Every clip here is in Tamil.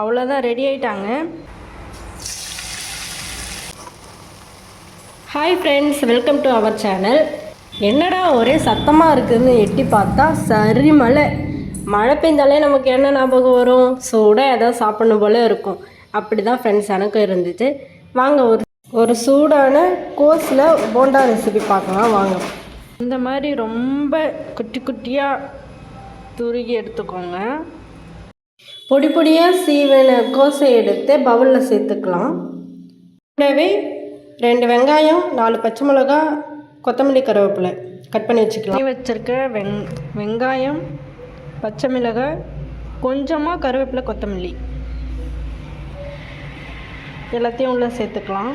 அவ்வளோதான் ரெடி ஆயிட்டாங்க. Hi friends welcome to our channel என்னடா ஒரே சத்தமாக இருக்குதுன்னு எட்டி பார்த்தா சரி மழை. மழை பெஞ்சாலே நமக்கு என்ன ஞாபகம் வரும்? சூடாக ஏதாவது சாப்பிடணும் போல இருக்கும். அப்படி தான் ஃப்ரெண்ட்ஸ் எனக்கும் இருந்துச்சு. வாங்க ஒரு ஒரு சூடான கோஸில் போண்டா ரெசிபி பார்க்கலாம். வாங்க. இந்த மாதிரி ரொம்ப குட்டி குட்டியாக துருகி எடுத்துக்கோங்க. பொடி பொடியாக சீவன கோசை எடுத்து பவுலில் சேர்த்துக்கலாம். கூடவே ரெண்டு வெங்காயம் நாலு பச்சை மிளகா கொத்தமல்லி கருவேப்பிலை கட் பண்ணி வச்சுக்கலாம். வச்சுருக்க வெங் வெங்காயம் பச்சை மிளகாய் கொஞ்சமாக கருவேப்பிலை கொத்தமல்லி. எல்லாத்தையும் உள்ளே சேர்த்துக்கலாம்.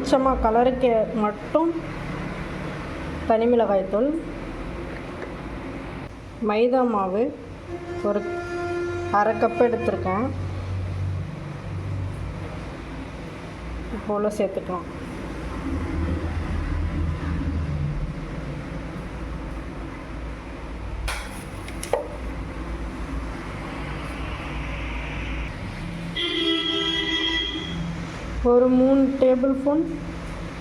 கொஞ்சமாக கலருக்கு மட்டும் தனி மிளகாய்த்தூள் மைதா மாவு ஒரு அரை கப் எடுத்திருக்கேன். போல் சேர்த்துக்கலாம். ஒரு மூணு டேபிள் ஸ்பூன்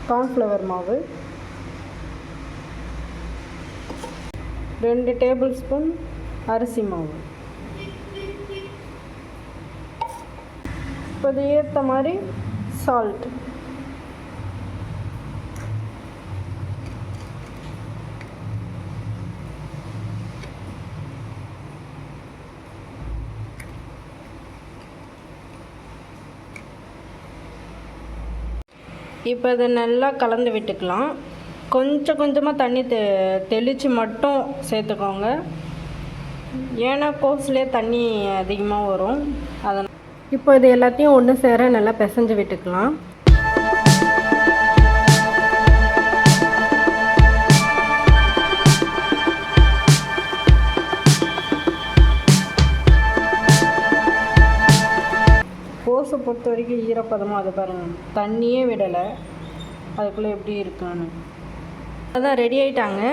கார்ன்ஃப்ளவர் மாவு. ரெண்டு டேபிள் ஸ்பூன் அரிசி மாவு. இப்போ ஏற்ற மாதிரி சால்ட் இப்போ இதை நல்லா கலந்து விட்டுக்கலாம். கொஞ்சம் கொஞ்சமாக தண்ணி தெ தெளித்து மட்டும் சேர்த்துக்கோங்க. ஏன்னா கோஸ்லேயே தண்ணி அதிகமாக வரும். அதனால் இப்போ இது எல்லாத்தையும் ஒன்று சேர நல்லா பிசைஞ்சு விட்டுக்கலாம். கோஸை பொறுத்த வரைக்கும் ஈரப்பதமாக அது பாருங்கள் தண்ணியே விடலை. அதுக்குள்ளே எப்படி இருக்கான்னு. அதான் ரெடி ஆகிட்டாங்க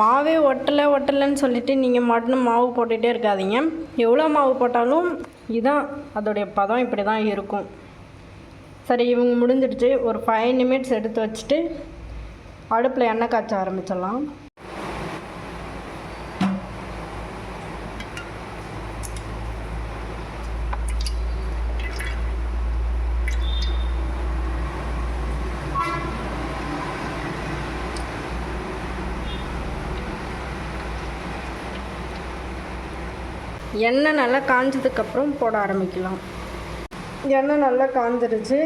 மாவே ஒட்டலை ஒட்டலைன்னு சொல்லிவிட்டு நீங்கள் மட்டும் மாவு போட்டுகிட்டே இருக்காதீங்க. எவ்வளோ மாவு போட்டாலும் இதுதான் அதோடைய பதம் இப்படி தான் இருக்கும். சரி இவங்க முடிஞ்சிடுச்சு. ஒரு ஃபைவ் நிமிட்ஸ் எடுத்து வச்சுட்டு அடுப்பில் எண்ணெய் காய்ச்ச ஆரம்பிச்சிடலாம். எண்ணெய் நல்லா காஞ்சதுக்கப்புறம் போட ஆரம்பிக்கலாம். எண்ணெய் நல்லா காஞ்சிருச்சு.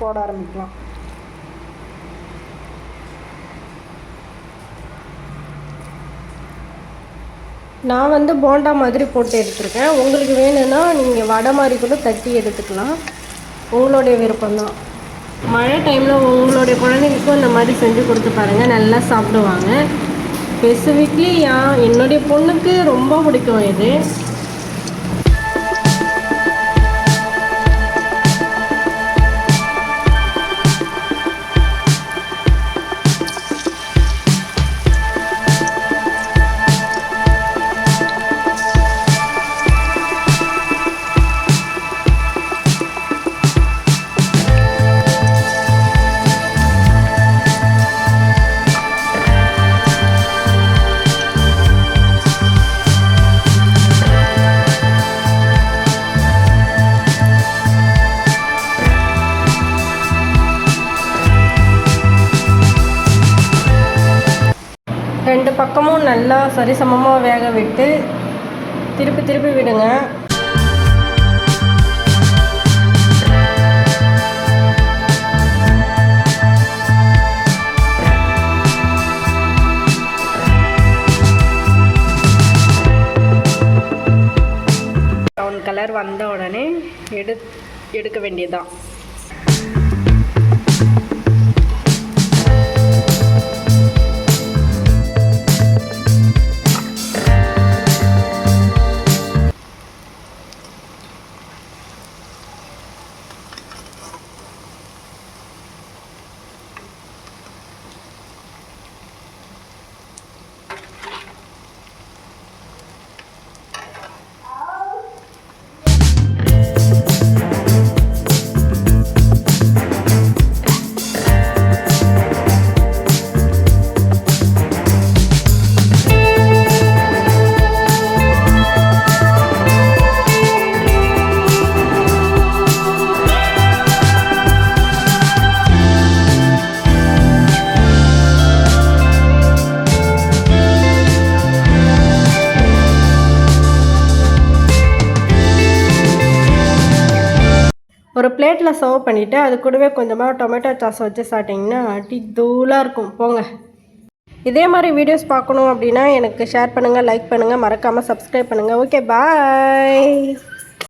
போட ஆரம்பிக்கலாம். நான் வந்து போண்டா மாதிரி போட்டு எடுத்திருக்கேன். உங்களுக்கு வேணும்னா நீங்கள் வடை மாதிரி கூட தட்டி எடுத்துக்கலாம். உங்களுடைய விருப்பம்தான் மழை டைமில் உங்களுடைய குழந்தைங்களுக்கும் இந்த மாதிரி செஞ்சு கொடுத்து பாருங்கள் நல்லா சாப்பிடுவாங்க. ஸ்பெசிஃபிக்லி என்னுடைய பொண்ணுக்கு ரொம்ப பிடிக்கும் இது. பக்கமும் நல்லா சரிசமமாக வேக விட்டு திருப்பி திருப்பி விடுங்க. கலர் வந்த உடனே எடு எடுக்க வேண்டியதுதான். பிளேட்டில் சர்வ் பண்ணிவிட்டு அது கூடவே கொஞ்சமாக டொமேட்டோ சாஸ் வச்சு சாப்பிட்டிங்கன்னா டீ தூளாக இருக்கும். போங்க. இதே மாதிரி வீடியோஸ் பார்க்கணும் அப்படின்னா எனக்கு ஷேர் பண்ணுங்கள் லைக் பண்ணுங்கள் மறக்காமல் சப்ஸ்கிரைப் பண்ணுங்கள் ஓகே பாய்